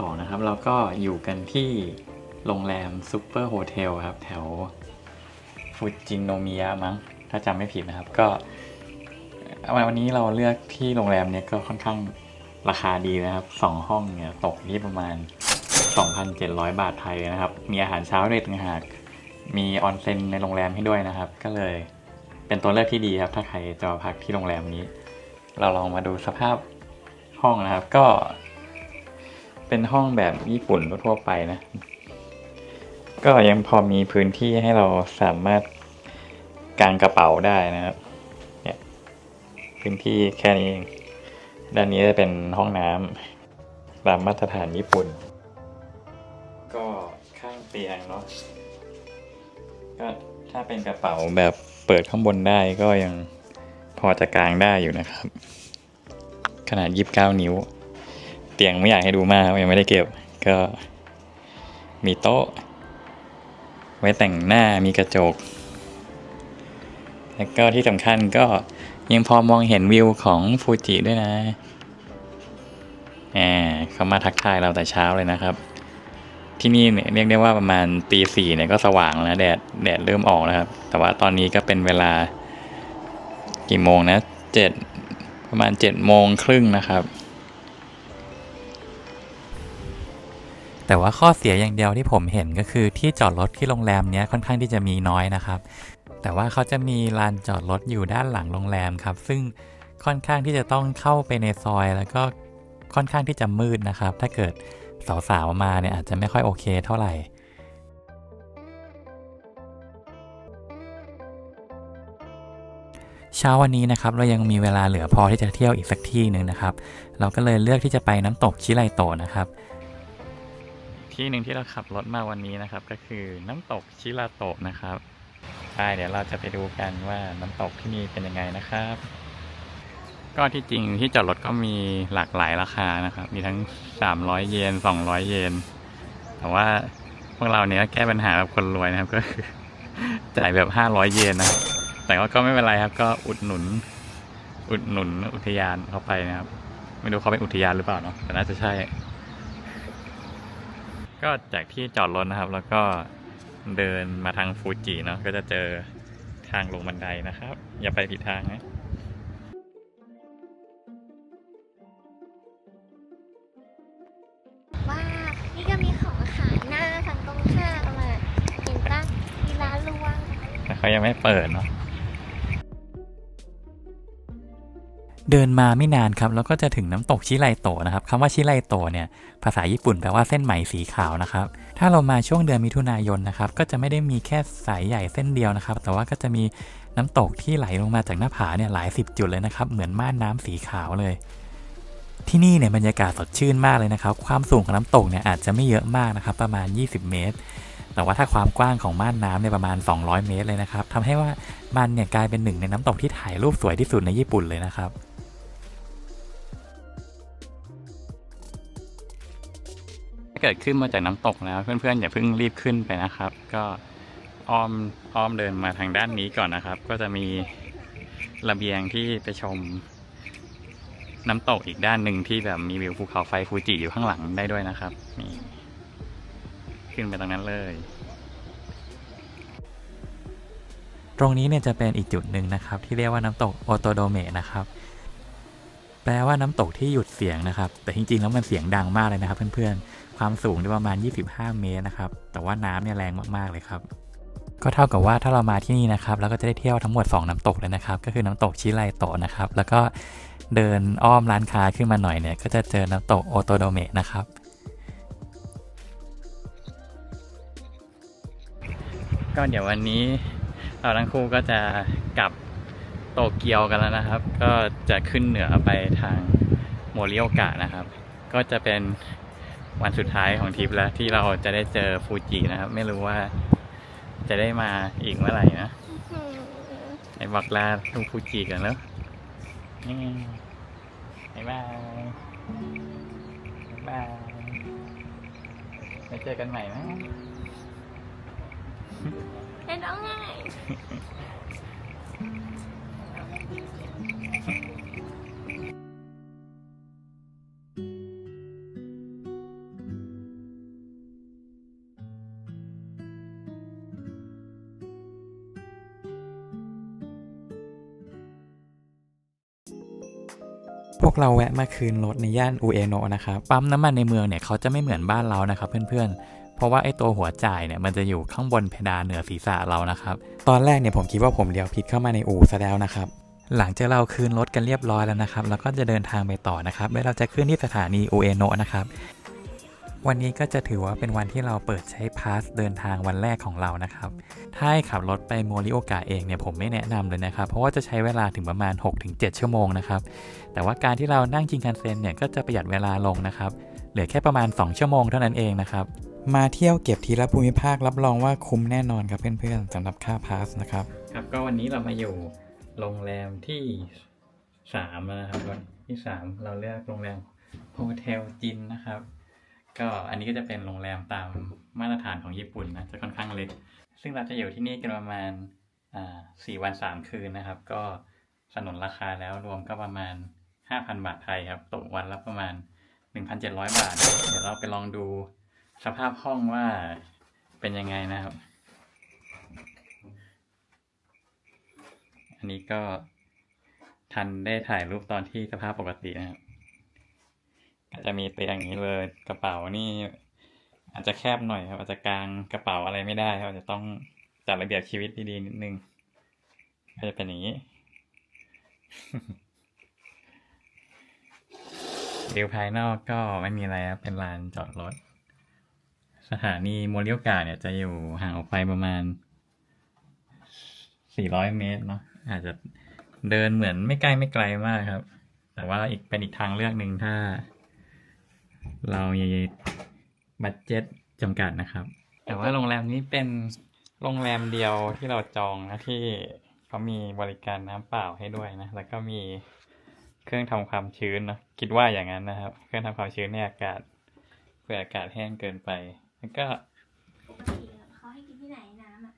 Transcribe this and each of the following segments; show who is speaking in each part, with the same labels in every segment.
Speaker 1: ครับเช้าวันที่สองนะครับ เราก็อยู่กันที่โรงแรมซูเปอร์โฮเทลครับ แถวฟูจิโนมิยะมั้ง ถ้าจำไม่ผิดนะครับ ก็วันนี้เราเลือกที่โรงแรมเนี้ยก็ค่อนข้างราคาดีนะครับสองห้องเนี่ยตกที่ประมาณ 2,700 บาทไทยนะครับ มีอาหารเช้าด้วยต่างหาก มีออนเซ็นในโรงแรมให้ด้วยนะครับ ก็เลยเป็นตัวเลือกที่ดีครับ ถ้าใครจะพักที่โรงแรมนี้ เราลองมาดูสภาพห้องนะครับ ก็ เป็นห้องแบบญี่ปุ่นทั่วไปนะ ก็ยังพอมีพื้นที่ให้เราสามารถกางกระเป๋าได้นะครับ เนี่ย พื้นที่แค่นี้เอง ด้านนี้จะเป็นห้องน้ำตามมาตรฐานญี่ปุ่น ก็ข้างเตียงเนาะ ก็ถ้าเป็นกระเป๋าแบบเปิดข้างบนได้ก็ยังพอจะกางได้อยู่นะครับ ขนาด 29 นิ้ว ตียงไม่อยากให้ดูมากยังไม่ได้เก็บ ก็มีโต๊ะ ไว้แต่งหน้ามีกระจก แล้วก็ที่สำคัญก็ยังพอมองเห็นวิวของฟูจิด้วยนะแหมเขามาทักทายเราแต่เช้าเลยนะครับ ที่นี่เนี่ยเรียกได้ว่าประมาณตีสี่เนี่ยก็สว่างแล้วแดดแดดเริ่มออกแล้วครับ แต่ว่าตอนนี้ก็เป็นเวลากี่โมงนะเจ็ดประมาณเจ็ดโมงครึ่งนะครับ
Speaker 2: แต่ว่าข้อเสียอย่างเดียวที่ผมเห็นก็คือที่จอดรถที่โรงแรมเนี้ยค่อนข้างที่จะมีน้อยนะครับ แต่ว่าเขาจะมีลานจอดรถอยู่ด้านหลังโรงแรมครับ ซึ่งค่อนข้างที่จะต้องเข้าไปในซอยแล้วก็ค่อนข้างที่จะมืดนะครับ ถ้าเกิดสาวๆมาเนี่ยอาจจะไม่ค่อยโอเคเท่าไหร่เช้าวันนี้นะครับเรายังมีเวลาเหลือพอที่จะเที่ยวอีกสักที่หนึ่งนะครับ เราก็เลยเลือกที่จะไปน้ำตกชิไรโตนะครับ
Speaker 1: ที่หนึ่งที่เราขับรถมาวันนี้นะครับ ก็คือน้ำตกชิราโตะนะครับใช่เดี๋ยวเราจะไปดูกันว่าน้ำตกที่นี่เป็นยังไงนะครับ ก็ที่จริงที่จอดรถก็มีหลากหลายราคานะครับ มีทั้ง 300 เยน 200 เยน แต่ว่าพวกเราเนี้ยแก้ปัญหาแบบคนรวยนะครับก็คือจ่ายแบบ 500 เยนนะ แต่ว่าก็ไม่เป็นไรครับ ก็อุดหนุน อุดหนุนอุทยานเข้าไปนะครับ ไม่รู้เขาเป็นอุทยานหรือเปล่าเนาะแต่น่าจะใช่ ก็จากที่จอดรถนะครับ แล้วก็เดินมาทางฟูจิเนาะก็จะเจอทางลงบันไดนะครับ อย่าไปผิดทางนะ
Speaker 3: ว่านี่ก็มีของขายหน้าฝั่งตรงข้ามอะเห็นปะมีร้านรวง
Speaker 1: แต่เขายังไม่เปิดเนาะ
Speaker 2: เดินมาไม่นานครับ แล้วก็จะถึงน้ำตกชิไรโตะนะครับคำว่าชิไรโตะเนี่ยภาษาญี่ปุ่นแปลว่าเส้นไหมสีขาวนะครับ ถ้าเรามาช่วงเดือนมิถุนายนนะครับ ก็จะไม่ได้มีแค่สายใหญ่เส้นเดียวนะครับ แต่ว่าก็จะมีน้ำตกที่ไหลลงมาจากหน้าผาเนี่ยหลายสิบจุดเลยนะครับ เหมือนม่านน้ำสีขาวเลย ที่นี่เนี่ยบรรยากาศสดชื่นมากเลยนะครับ ความสูงของน้ำตกเนี่ยอาจจะไม่เยอะมากนะครับ ประมาณ 20 เมตร แต่ว่าถ้าความกว้างของม่านน้ำเนี่ยประมาณ 200 เมตรเลยนะครับทำให้ว่ามันเนี่ยกลายเป็นหนึ่งในน้ำตกที่ถ่ายรูปสวยที่สุดในญี่ปุ่นเลยนะครับ
Speaker 1: เกิดขึ้นมาจากน้ำตกแล้ว เพื่อนๆอย่าเพิ่งรีบขึ้นไปนะครับ ก็อ้อมอ้อมเดินมาทางด้านนี้ก่อนนะครับ ก็จะมีระเบียงที่ไปชมน้ำตกอีกด้านหนึ่งที่แบบมีวิวภูเขาไฟฟูจิอยู่ข้างหลังได้ด้วยนะครับนี่ขึ้นไปตรงนั้นเลย
Speaker 2: ตรงนี้เนี่ยจะเป็นอีกจุดหนึ่งนะครับ ที่เรียกว่าน้ำตกโอโตโดเมะนะครับ แปลว่าน้ำตกที่หยุดเสียงนะครับ แต่จริงๆ แล้วมันเสียงดังมากเลยนะครับ เพื่อนๆ ความสูงที่ประมาณ 25 เมตรนะครับ แต่ว่าน้ำเนี่ยแรงมากๆเลยครับ ก็เท่ากับว่าถ้าเรามาที่นี่นะครับเราก็จะได้เที่ยวทั้งหมด 2 น้ำตกเลยนะครับ ก็คือน้ำตกชิไรโตะนะครับ แล้วก็เดินอ้อมร้านค้าขึ้นมาหน่อยเนี่ย ก็จะเจอน้ำตกโอโตโดเมะนะครับ
Speaker 1: ก็เดี๋ยววันนี้เราทั้งคู่ก็จะกลับ โตเกียวกันแล้วนะครับ ก็จะขึ้นเหนือไปทางโมริโอกะนะครับ ก็จะเป็นวันสุดท้ายของทริปแล้วที่เราจะได้เจอฟูจินะครับ ไม่รู้ว่าจะได้มาอีกเมื่อไหร่นะไอ้บอกลาลุงฟูจิกันแล้วนี่บ๊ายบายบ๊ายไว้เจอกันใหม่นะ
Speaker 3: เห็นน้องไง
Speaker 1: พวกเราแวะมาคืนรถในย่านอูเอโนนะครับ ปั๊มน้ำมันในเมืองเนี่ยเขาจะไม่เหมือนบ้านเรานะครับเพื่อนๆ เพราะว่าไอ้ตัวหัวจ่ายเนี่ยมันจะอยู่ข้างบนเพดานเหนือศีรษะเรานะครับ ตอนแรกเนี่ยผมคิดว่าผมเลี้ยวผิดเข้ามาในอูซะแล้วนะครับ หลังจากเราคืนรถกันเรียบร้อยแล้วนะครับแล้วก็จะเดินทางไปต่อนะครับโดยเราจะขึ้นที่สถานีอุเอโนะนะครับ วันนี้ก็จะถือว่าเป็นวันที่เราเปิดใช้พาสเดินทางวันแรกของเรานะครับ ถ้าให้ขับรถไปโมริโอกะเองเนี่ยผมไม่แนะนำเลยนะครับ เพราะว่าจะใช้เวลาถึงประมาณ 6-7 ชั่วโมงนะครับ แต่ว่าการที่เรานั่งจินคันเซ็นเนี่ยก็จะประหยัดเวลาลงนะครับเหลือแค่ประมาณ 2 ชั่วโมงเท่านั้นเองนะครับมาเที่ยวเก็บทีละภูมิภาครับรองว่าคุ้มแน่นอนครับเพื่อนๆสำหรับค่าพาสนะครับ
Speaker 4: ครับก็วันนี้เรามาอยู่ โรงแรมที่สามนะครับวันที่สามเราเลือกโรงแรมโฮเทลจินนะครับ ก็อันนี้ก็จะเป็นโรงแรมตามมาตรฐานของญี่ปุ่นนะจะค่อนข้างเล็ก ซึ่งเราจะอยู่ที่นี่กันประมาณอ่าสี่วันสามคืนนะครับ ก็สนนราคาแล้วรวมก็ประมาณห้าพันบาทไทยครับตกวันละประมาณหนึ่งพันเจ็ดร้อยบาท เดี๋ยวเราไปลองดูสภาพห้องว่าเป็นยังไงนะครับ อันนี้ก็ทันได้ถ่ายรูปตอนที่สภาพปกตินะครับก็จะมีเตียงอย่างนี้เลยกระเป๋านี่ อาจจะแคบหน่อยครับอาจจะกางกระเป๋าอะไรไม่ได้ครับอาจจะต้องจัดระเบียบชีวิตดีๆนิดนึงก็จะเป็นอย่างนี้วิวภายนอกก็ไม่มีอะไรครับเป็นลานจอดรถ สถานีโมริโอกะเนี่ยจะอยู่ห่างออกไปประมาณ 400 เมตรเนาะอาจจะเดินเหมือนไม่ใกล้ไม่ไกลมากครับ แต่ว่าอีกเป็นอีกทางเลือกหนึ่งถ้า เรามีบัตเจ็ตจำกัดนะครับ แต่ว่าโรงแรมนี้เป็นโรงแรมเดียวที่เราจองนะที่เขามีบริการน้ำเปล่าให้ด้วยนะ แล้วก็มีเครื่องทำความชื้นเนอะคิดว่าอย่างนั้นนะครับ เครื่องทำความชื้นในอากาศเพื่ออากาศแห้งเกินไป แล้วก็
Speaker 3: ปกติเขาให้กินที่ไหนน้ำอะ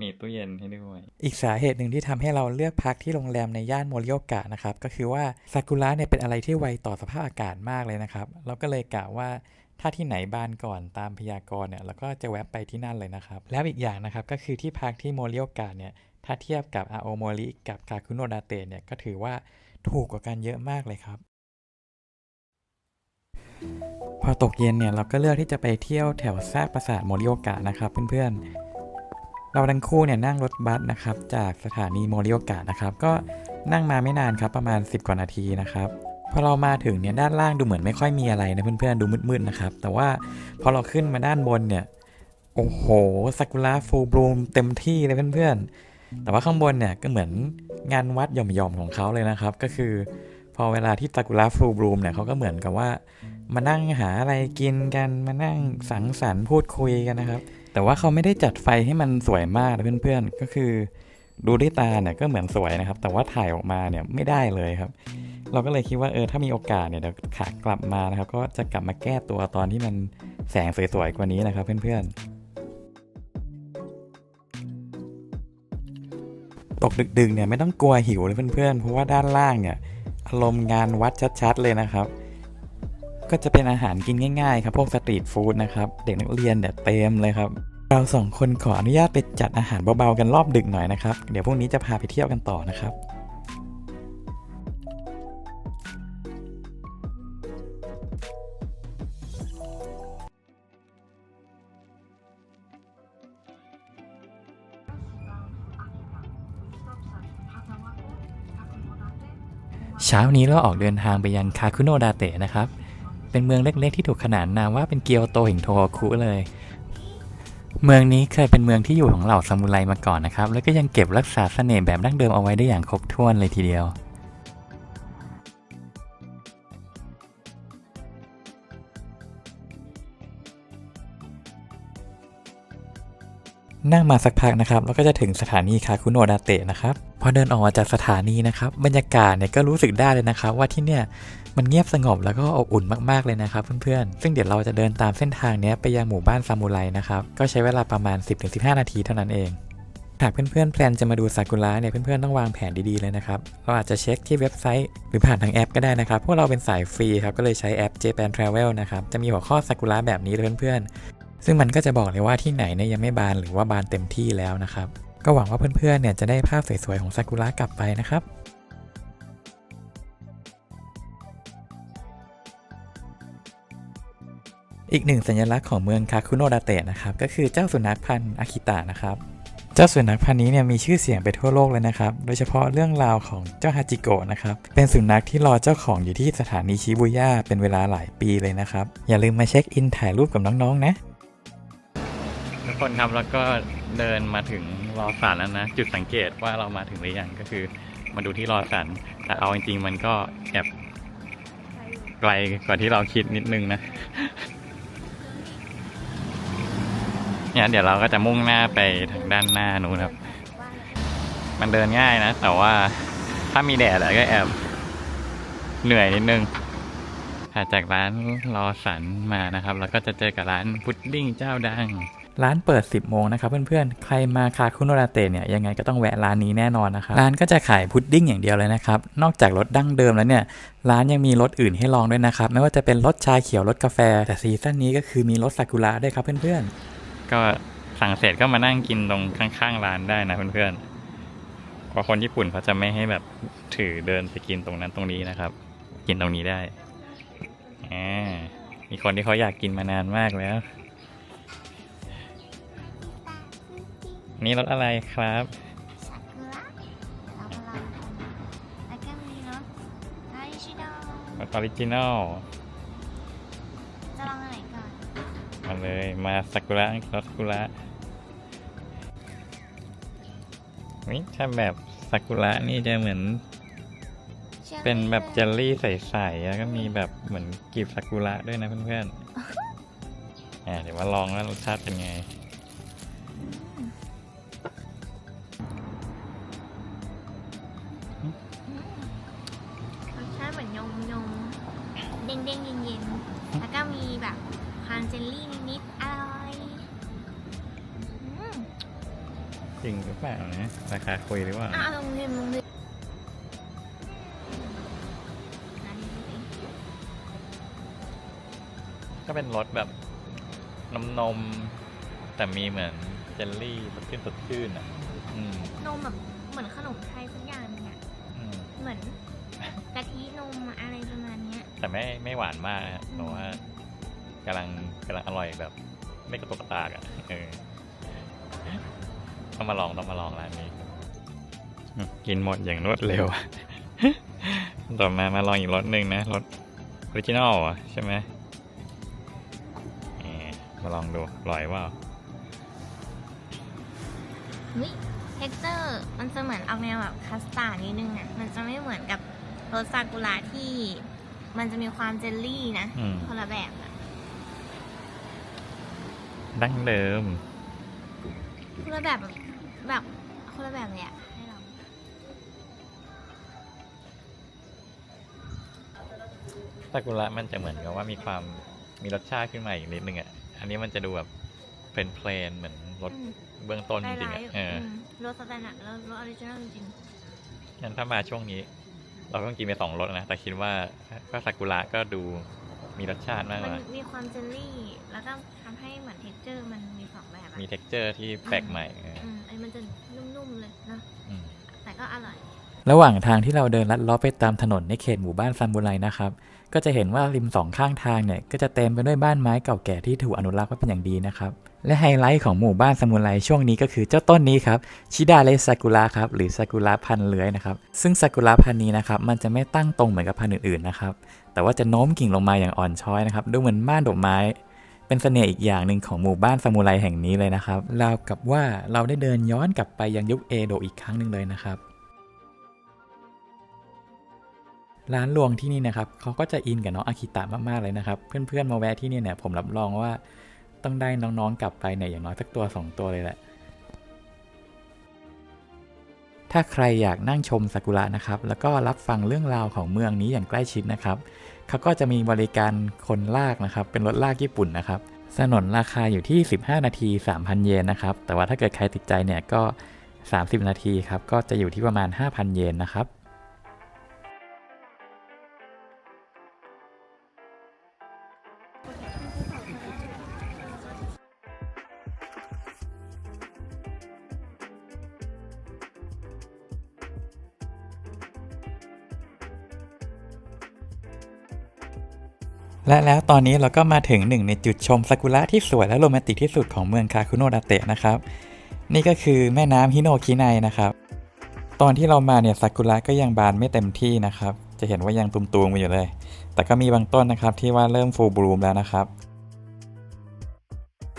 Speaker 4: มีตู้เย็นให้ด้วย
Speaker 1: อีกสาเหตุหนึ่งที่ทำให้เราเลือกพักที่โรงแรมในย่านโมริโอกะนะครับ ก็คือว่าซากุระเนี่ยเป็นอะไรที่ไวต่อสภาพอากาศมากเลยนะครับ เราก็เลยกะว่าถ้าที่ไหนบานก่อนตามพยากรณ์เนี่ยเราก็จะแวะไปที่นั่นเลยนะครับ แล้วอีกอย่างนะครับก็คือที่พักที่โมริโอกะเนี่ยถ้าเทียบกับอาโอโมริกับคาคุโนดาเตะเนี่ยก็ถือว่าถูกกว่ากันเยอะมากเลยครับ พอตกเย็นเนี่ยเราก็เลือกที่จะไปเที่ยวแถวซากปราสาทโมริโอกะนะครับเพื่อนๆ เราทั้งคู่เนี่ยนั่งรถบัสนะครับจากสถานีโมริโอกะนะครับก็นั่งมาไม่นานครับประมาณ 10 กว่านาทีนะครับพอเรามาถึงเนี่ยด้านล่างดูเหมือนไม่ค่อยมีอะไรนะเพื่อนๆดูมืดๆนะครับแต่ว่าพอเราขึ้นมาด้านบนเนี่ยโอ้โหซากุระฟูบลูมเต็มที่เลยเพื่อนๆ แต่ว่าข้างบนเนี่ยก็เหมือนงานวัดหย่อมๆของเขาเลยนะครับ ก็คือ พอเวลาที่ซากุระฟูบลูมเนี่ยเขาก็เหมือนกับว่า มานั่งหาอะไรกินกันมานั่งสังสรรค์พูดคุยกันนะครับ แต่ว่าเขาไม่ได้จัดไฟให้มันสวยมากนะเพื่อนๆ ก็คือดูด้วยตาเนี่ยก็เหมือนสวยนะครับ แต่ว่าถ่ายออกมาเนี่ยไม่ได้เลยครับ เราก็เลยคิดว่าเออถ้ามีโอกาสเนี่ยเดี๋ยวขากลับมานะครับ ก็จะกลับมาแก้ตัวตอนที่มันแสงสวยๆกว่านี้นะครับ เพื่อนๆตกดึกๆเนี่ยไม่ต้องกลัวหิวเลยเพื่อนๆ เพราะว่าด้านล่างเนี่ยอารมณ์งานวัดชัดๆเลยนะครับ ก็จะเป็นอาหารกินง่ายๆครับพวกสตรีทฟู้ดนะครับเด็กนักเรียนเนี่ยเต็มเลยครับเราสองคนขออนุญาตไปจัดอาหารเบาๆกันรอบดึกหน่อยนะครับ เดี๋ยวพรุ่งนี้จะพาไปเที่ยวกันต่อนะครับเช้านี้เราออกเดินทางไปยังคาคุโนดาเตะนะครับ เป็นเมืองเล็กๆที่ถูกขนานนามว่าเป็นเกียวโตแห่งโทฮคุเลย เมืองนี้เคยเป็นเมืองที่อยู่ของเหล่าซามูไรมาก่อนนะครับ แล้วก็ยังเก็บรักษาเสน่ห์แบบดั้งเดิมเอาไว้ได้อย่างครบถ้วนเลยทีเดียว นั่งมาสักพักนะครับแล้วก็จะถึงสถานีคาคุโนดาเตะนะครับพอเดินออกมาจากสถานีนะครับบรรยากาศเนี่ยก็รู้สึกได้เลยนะครับ ว่าที่เนี่ยมันเงียบสงบแล้วก็อบอุ่นมากๆเลยนะครับเพื่อนๆ ซึ่งเดี๋ยวเราจะเดินตามเส้นทางเนี้ยไปยังหมู่บ้านซามูไรนะครับก็ใช้เวลาประมาณ 10-15 นาทีเท่านั้นเองหากเพื่อนๆแพลนจะมาดูซากุระเนี่ยเพื่อนๆต้องวางแผนดีๆเลยนะครับ เราอาจจะเช็คที่เว็บไซต์ หรือผ่านทางแอปก็ได้นะครับ พวกเราเป็นสายฟรีครับ ก็เลยใช้แอป Japan Travel นะครับ จะมีหัวข้อซากุระแบบนี้เลยเพื่อนๆ ซึ่งมันก็จะบอกเลยว่าที่ไหนเนี่ยยังไม่บานหรือว่าบานเต็มที่แล้วนะครับ ก็หวังว่าเพื่อนๆเนี่ยจะได้ภาพสวยๆของซากุระกลับไปนะครับอีกหนึ่งสัญลักษณ์ของเมืองคาคุโนดาเตะนะครับก็คือเจ้าสุนัขพันธุ์อากิตะนะครับ เจ้าสุนัขพันธุ์นี้เนี่ยมีชื่อเสียงไปทั่วโลกเลยนะครับ โดยเฉพาะเรื่องราวของเจ้าฮาจิโกะนะครับ เป็นสุนัขที่รอเจ้าของอยู่ที่สถานีชิบุย่าเป็นเวลาหลายปีเลยนะครับ อย่าลืมมาเช็คอินถ่ายรูปกับน้องๆน
Speaker 4: นะ คนครับแล้วก็เดินมาถึงรอสันแล้วนะ จุดสังเกตว่าเรามาถึงหรือยังก็คือมาดูที่รอสัน แต่เอาจริงๆมันก็แอบไกลกว่าที่เราคิดนิดนึงนะเนี่ยเดี๋ยวเราก็จะมุ่งหน้าไปทางด้านหน้านู้นครับ มันเดินง่ายนะ แต่ว่าถ้ามีแดดอะก็แอบเหนื่อยนิดนึงถัดจากร้านรอสันมานะครับ แล้วก็จะเจอกับร้านพุดดิ้งเจ้าดัง
Speaker 1: ร้านเปิด 10 โมงนะครับเพื่อนๆ ใครมาคาคุโนดาเตะเนี่ยยังไงก็ต้องแวะร้านนี้แน่นอนนะครับ ร้านก็จะขายพุดดิ้งอย่างเดียวเลยนะครับ นอกจากรสดั้งเดิมแล้วเนี่ย ร้านยังมีรสอื่นให้ลองด้วยนะครับ ไม่ว่าจะเป็นรสชาเขียวรสกาแฟ แต่ซีซั่นนี้ก็คือมีรสซากุระด้วยครับเพื่อนๆ
Speaker 4: ก็สั่งเสร็จก็มานั่งกินตรงข้างๆร้านได้นะเพื่อนๆเพราะคนญี่ปุ่นเขาจะไม่ให้แบบถือเดินไปกินตรงนั้นตรงนี้นะครับ กินตรงนี้ได้อ่ามีคนที่เขาอยากกินมานานมากแล้ว นี่รสอะไรครับ
Speaker 3: ซากุระเรามาลองกันแล้วก็มีรสไอชิโด
Speaker 4: รสออริจินอล
Speaker 3: จะลองอะไรก่อน
Speaker 4: มาเลยมาซากุระรสซากุระนี่ถ้าแบบซากุระนี่จะเหมือนเป็นแบบเจลลี่ใสๆแล้วก็มีแบบเหมือนกลีบซากุระด้วยนะเพื่อนๆอ่าเดี๋ยวมาลองว่ารสชาติเป็นไง
Speaker 3: ร เป
Speaker 4: ล่านะราคาคุยหรือเปล่า
Speaker 3: อะลองดื่มลองดื่มอันนี้สิ
Speaker 4: ก็เป็นรสแบบนมนมๆแต่มีเหมือนเจลลี่สดชื่นสดชื่นอะ อืม
Speaker 3: นมแบบเหมือนขนมไทยสักอย่างหนึงอะ
Speaker 4: อืม
Speaker 3: เหมือนกะทินมอะไรประมาณเนี้ย
Speaker 4: แต่ไม่ไม่หวานมากนะเพราะว่ากำลังกำลังอร่อยแบบ ไม่กระตุกกระตากอะเออ ต้องมาลองต้องมาลองร้านนี้อืมกินหมดอย่างรวดเร็ว ต่อมามาลองอีกรสหนึ่งนะรสออริจินอลอะใช่ไหมเอ่อมาลองดูอร่อยว่า
Speaker 3: เฮ้ยเท็กเจอร์มันจะเหมือนออกแนวแบบคัสตาร์ดนิดนึงอะ มันจะไม่เหมือนกับรสซากุระที่ มันจะมีความเจลลี่นะ
Speaker 4: อืม
Speaker 3: คนละแบบอะ
Speaker 4: ดั้งเดิม
Speaker 3: คนละแบบ แบบแบบคนละแบบเลยอะให้ลอง
Speaker 4: ซากุระมันจะเหมือนกับว่ามีความมีรสชาติขึ้นมาอีกนิดนึงอะ อันนี้มันจะดูแบบเพลนเพลนๆเหมือนรส
Speaker 3: อืม
Speaker 4: เบื้องต้นจ
Speaker 3: ได้
Speaker 4: ริงๆ
Speaker 3: ไล
Speaker 4: อะ
Speaker 3: ท์
Speaker 4: เออ
Speaker 3: มรสสแตนดาร์ดแล้วรสออริจินอลจริง
Speaker 4: งั้นถ้ามาช่วงนี้ เราต้องกินไปสองรสนะ แต่คิดว่าก็ซากุระก็ดู มีรสชาติมาก
Speaker 3: ๆ
Speaker 4: ก
Speaker 3: มัน
Speaker 4: ว่า
Speaker 3: มีความเจลลี่ แล้วก็ทำให้เหมือนเท็กเจอร์มันมีสองแบบอะ
Speaker 4: มี t e x t อร์ที่แปลกใหม่เออ
Speaker 3: อืมอันนี้มันจะนุ่มๆเลยเนอะ
Speaker 4: อืม
Speaker 3: แต่ก็อร่อย
Speaker 1: ระหว่างทางที่เราเดินลัดเล้อไปตามถนนในเขตหมู่บ้านซามูไรนะครับ ก็จะเห็นว่าริมสองข้างทางเนี่ยก็จะเต็มไปด้วยบ้านไม้เก่าแก่ที่ถูกอนุรักษ์ไว้เป็นอย่างดีนะครับ และไฮไลท์ของหมู่บ้านซามูไรช่วงนี้ก็คือเจ้าต้นนี้ครับชิดาเลซากุระครับหรือซากุระพันธุ์เลื้อยนะครับ ซึ่งซากุระพันธุ์นี้นะครับมันจะไม่ตั้งตรงเหมือนกับพันธุ์อื่นๆนะครับ แต่ว่าจะโน้มกิ่งลงมาอย่างอ่อนช้อยนะครับ ดูเหมือนบ้านดอกไม้ เป็นเสน่ห์อีกอย่างหนึ่งของหมู่บ้านซามูไรแห่งนี้เลยนะครับราวกับว่าเราได้เดินย้อนกลับไปยังยุคเอโดะอีกครั้งหนึ่งเลยนะครับ ร้านรวงที่นี่นะครับเขาก็จะอินกับน้องอากิตะมากๆเลยนะครับ เพื่อนๆมาแวะที่นี่เนี่ยผมรับรองว่า ต้องได้น้องๆกลับไปเนี่ยอย่างน้อยสักตัว 2 ตัวเลยแหละ ถ้าใครอยากนั่งชมซากุระนะครับ แล้วก็รับฟังเรื่องราวของเมืองนี้อย่างใกล้ชิดนะครับ เขาก็จะมีบริการคนลากนะครับ เป็นรถลากญี่ปุ่นนะครับ สนนราคาอยู่ที่ 15 นาที 3,000 เยนนะครับ แต่ว่าถ้าเกิดใครติดใจเนี่ยก็ 30 นาทีครับ ก็จะอยู่ที่ประมาณ 5,000 เยนนะครับ และแล้วตอนนี้เราก็มาถึงหนึ่งในจุดชมซากุระที่สวยและโรแมนติกที่สุดของเมืองคาคุโนดาเตะนะครับ นี่ก็คือแม่น้ำฮิโนคิไนนะครับ ตอนที่เรามาเนี่ยซากุระก็ยังบานไม่เต็มที่นะครับ จะเห็นว่ายังตุ่มๆอยู่เลย แต่ก็มีบางต้นนะครับที่ว่าเริ่มฟูบลูมแล้วนะครับ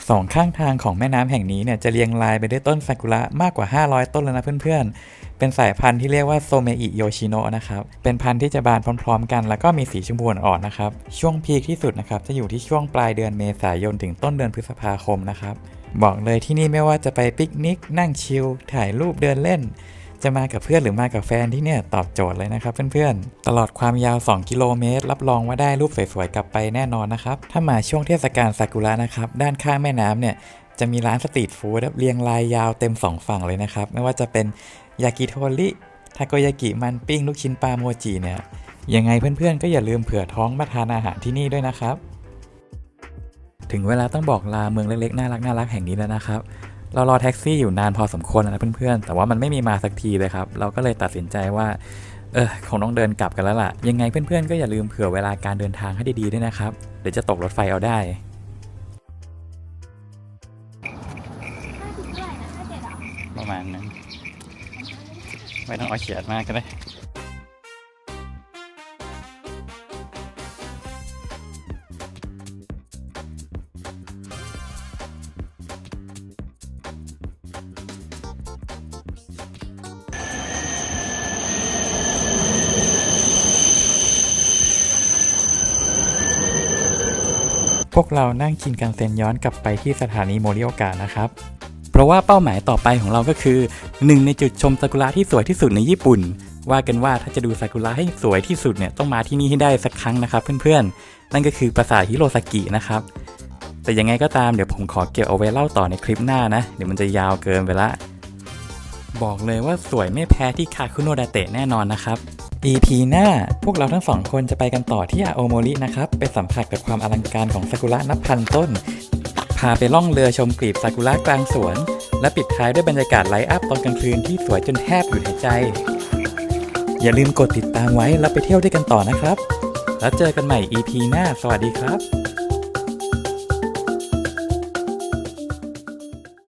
Speaker 1: สองข้างทางของแม่น้ำแห่งนี้เนี่ยจะเรียงรายไปด้วยต้นซากุระมากกว่า 500 ต้นแล้วนะเพื่อนๆ เป็นสายพันธุ์ที่เรียกว่าโซเมอิโยชิโนะนะครับ เป็นพันธุ์ที่จะบานพร้อมๆกัน แล้วก็มีสีชมพูอ่อนๆนะครับ ช่วงพีคที่สุดนะครับ จะอยู่ที่ช่วงปลายเดือนเมษายนถึงต้นเดือนพฤษภาคมนะครับ บอกเลยที่นี่ไม่ว่าจะไปปิกนิก นั่งชิล ถ่ายรูปเดินเล่น จะมากับเพื่อนหรือมากับแฟนที่เนี่ยตอบโจทย์เลยนะครับเพื่อนๆ ตลอดความยาว 2 กิโลเมตร รับรองว่าได้รูปสวยๆกลับไปแน่นอนนะครับ ถ้ามาช่วงเทศกาลซากุระนะครับ ด้านข้างแม่น้ำเนี่ยจะมีร้านสตรีทฟู้ดเรียงรายยาวเต็ม2ฝั่งเลยนะครับ ไม่ว่าจะเป็น ยากิโทริทาโกยากิมันปิ้งลูกชิ้นปลาโมจิเนี่ยยังไงเพื่อนๆ ก็อย่าลืมเผื่อท้องมาทานอาหารที่นี่ด้วยนะครับ ถึงเวลาต้องบอกลาเมืองเล็กๆ น่ารักน่ารักแห่งนี้แล้วนะครับ เรารอแท็กซี่อยู่นานพอสมควรแล้วนะเพื่อนๆ แต่ว่ามันไม่มีมาสักทีเลยครับ เราก็เลยตัดสินใจว่า เออคงต้องเดินกลับกันแล้วล่ะ ยังไงเพื่อนๆ ก็อย่าลืมเผื่อเวลาการเดินทางให้ดีๆ ด้วยนะครับ เดี๋ยวจะตกรถไฟเอาได้
Speaker 3: ห้าสิบเท่าไหร่นะห้าเจ็ดเหรอ
Speaker 4: ประมาณนั้น ไม่ต้องเอาเฉียดมากก็ได้
Speaker 1: พวกเรานั่งกินกันเซนย้อนกลับไปที่สถานีโมริโอกะนะครับ เพราะว่าเป้าหมายต่อไปของเราก็คือ หนึ่งในจุดชมซากุระที่สวยที่สุดในญี่ปุ่น ว่ากันว่าถ้าจะดูซากุระให้สวยที่สุดเนี่ยต้องมาที่นี่ให้ได้สักครั้งนะครับเพื่อนๆ นั่นก็คือปราสาทฮิโรซากินะครับแต่ยังไงก็ตามเดี๋ยวผมขอเก็บเอาไว้เล่าต่อในคลิปหน้านะ เดี๋ยวมันจะยาวเกินไปละ บอกเลยว่าสวยไม่แพ้ที่คาคุโนดาเตะแน่นอนนะครับ EP หน้าพวกเราทั้งสองคนจะไปกันต่อที่อาโอโมรินะครับ ไปสัมผัสกับความอลังการของซากุระนับพันต้น พาไปล่องเรือชมกลีบซากุระกลางสวน และปิดท้ายด้วยบรรยากาศไลท์อัพตอนกลางคืนที่สวยจนแทบหยุดหายใจ อย่าลืมกดติดตามไว้แล้วไปเที่ยวด้วยกันต่อนะครับ แล้วเจอกันใหม่ EP หน้า สวัสดีครับ